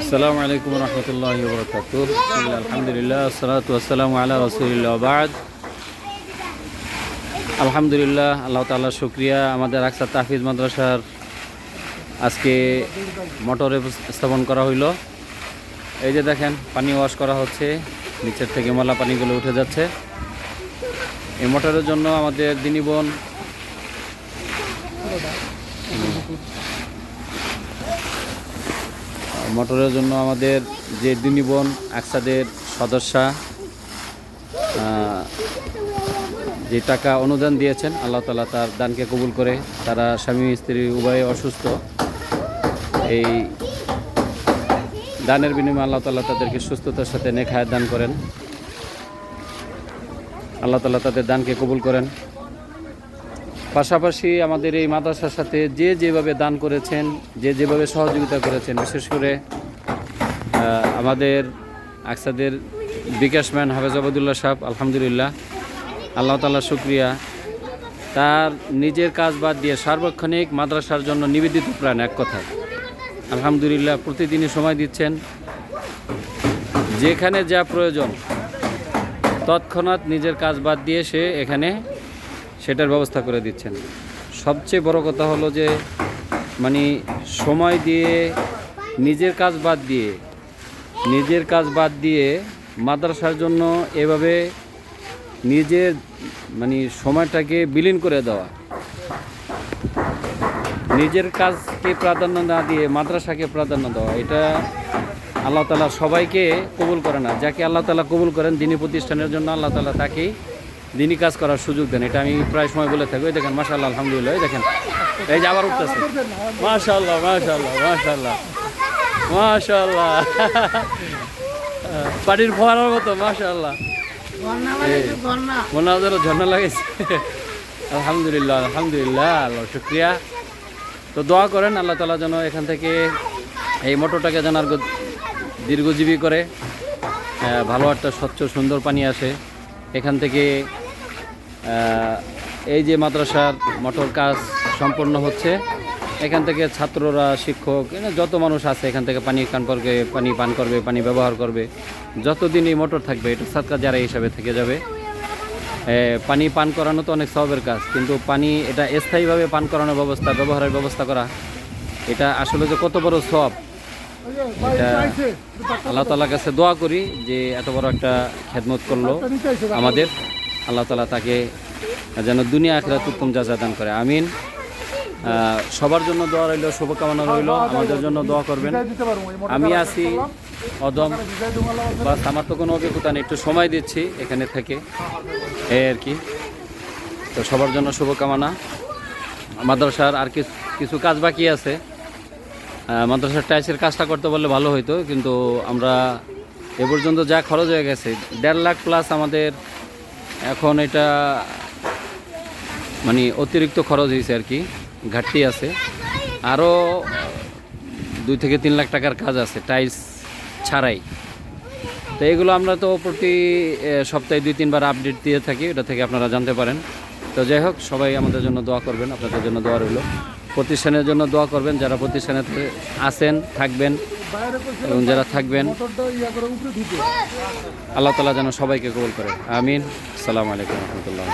আসসালামু আলাইকুম রহমতুল্লাহ আলহামদুলিল্লাহ সালাতু আসসালামু আলা রসুলিল্লাহ আলহামদুলিল্লাহ, আল্লাহ তাআলা শুক্রিয়া। আমাদের আকসা তাহফিজ মাদ্রাসার আজকে মোটরে স্থাপন করা হইল। এই যে দেখেন, পানি ওয়াশ করা হচ্ছে। নিচের থেকে ময়লা পানিগুলো উঠে যাচ্ছে। এই মোটরের জন্য আমাদের দিনী বোন মোটরের জন্য আমাদের যে দিনী বোন আকসাদের সদস্যা যে টাকা অনুদান দিয়েছেন, আল্লাহ তালা তার দানকে কবুল করে তারা স্বামী স্ত্রী উভয়ে অসুস্থ। এই দানের বিনিময়ে আল্লাহ তালা তাদেরকে সুস্থতার সাথে নেখায় দান করেন। আল্লাহ তালা তাদের দানকে কবুল করেন। পাশাপাশি আমাদের এই মাদ্রাসার সাথে যে যেভাবে দান করেছেন, যে যেভাবে সহযোগিতা করেছেন, বিশেষ করে আমাদের আকসাদের বিকাশম্যান হাফেজ আবদুল্লাহ সাহেব আলহামদুলিল্লাহ, আল্লাহ তালা শুক্রিয়া। তার নিজের কাজ বাদ দিয়ে সার্বক্ষণিক মাদ্রাসার জন্য নিবেদিত প্রাণ এক কথা আলহামদুলিল্লাহ, প্রতিদিনই সময় দিচ্ছেন। যেখানে যা প্রয়োজন, তৎক্ষণাৎ নিজের কাজ বাদ দিয়ে সে এখানে সেটার ব্যবস্থা করে দিচ্ছেন। সবচেয়ে বড় কথা হলো যে মানে সময় দিয়ে নিজের কাজ বাদ দিয়ে, নিজের কাজ বাদ দিয়ে মাদ্রাসার জন্য এভাবে নিজের মানে সময়টাকে বিলীন করে দেওয়া। নিজের কাজকে প্রাধান্য না দিয়ে মাদ্রাসাকে প্রাধান্য দেওয়া, এটা আল্লাহ তালা সবাইকে কবুল করে না। যাকে আল্লাহ তালা কবুল করেন, দিনী প্রতিষ্ঠানের জন্য আল্লাহ তালা তাকেই দিনই কাজ করার সুযোগ দেন এটা আমি প্রায় সময় বলে থাকি। ওই দেখেন মাশাল্লাহ আলহামদুলিল্লাহ এই দেখেন। এই যে আবার উঠতেছে। মাশাল্লাহ মাশাল্লাহ মাশাল্লাহ মাশাল্লাহ পানির ফোয়ারার মতো মাশাল্লাহ মনে হয় ঝর্ণা লাগাইছে। আলহামদুলিল্লাহ আলহামদুলিল্লাহ আল্লাহ শুক্রিয়া। তো দোয়া করেন আল্লাহ তালা যেন এখান থেকে এই মোটরটাকে যেন আর দীর্ঘজীবী করে ভালো একটা স্বচ্ছ সুন্দর পানি আসে। এখান থেকে এই যে মাদ্রাসার মোটর কাজ সম্পন্ন হচ্ছে, এখান থেকে ছাত্ররা, শিক্ষক যত মানুষ আছে এখান থেকে পানি পান করবে, পানি পান করবে, পানি ব্যবহার করবে, যতদিন এই মোটর থাকবে, এটা সরকার যারা হিসাবে থেকে যাবে। পানি পান করানো তো অনেক সবের কাজ, কিন্তু পানি, এটা স্থায়ীভাবে পান করানোর ব্যবস্থা, ব্যবহারের ব্যবস্থা করা, এটা আসলে যে কত বড় সব এটা আল্লাহ তালার কাছে দোয়া করি যে এত বড় একটা খেদমত করল আমাদের। আল্লাহ তালা তাকে যেন দুনিয়া আখরাত উত্তম যাজা দান করে। আমিন। সবার জন্য দোয়া রইল, শুভকামনা রইল, আমাদের জন্য দোয়া করবেন। আমি আছি অদম। বাস, আমার তো কোনো অভিজ্ঞতা নেই, একটু সময় দিচ্ছি এখানে থেকে। এই আর কি। তো সবার জন্য শুভকামনা। মাদ্রাসার আর কিছু কিছু কাজ বাকি আছে। মাদ্রাসার টাইসের কাজটা করতে পারলে ভালো হতো কিন্তু আমরা এ পর্যন্ত যা খরচ হয়ে গেছে, দেড় লাখ প্লাস আমাদের এখন এটা মানে অতিরিক্ত খরচ হয়েছে আর কি, ঘাটতি আছে। আরও দুই থেকে তিন লাখ টাকার কাজ আছে টাইলস ছাড়াই। তো এগুলো আমরা তো প্রতি সপ্তাহে দুই তিনবার আপডেট দিয়ে থাকি এটা থেকে আপনারা জানতে পারেন। তো যাই হোক, সবাই আমাদের জন্য দোয়া করবেন, আপনাদের জন্য দোয়া রইল। প্রতিষ্ঠানের জন্য দোয়া করবেন, যারা প্রতিষ্ঠানে আছেন, থাকবেন এবং যারা থাকবেন। আল্লাহ তালা যেন সবাইকে কবল করে। আমিন। সালাম আলাইকুম রহমতুল্লাহ।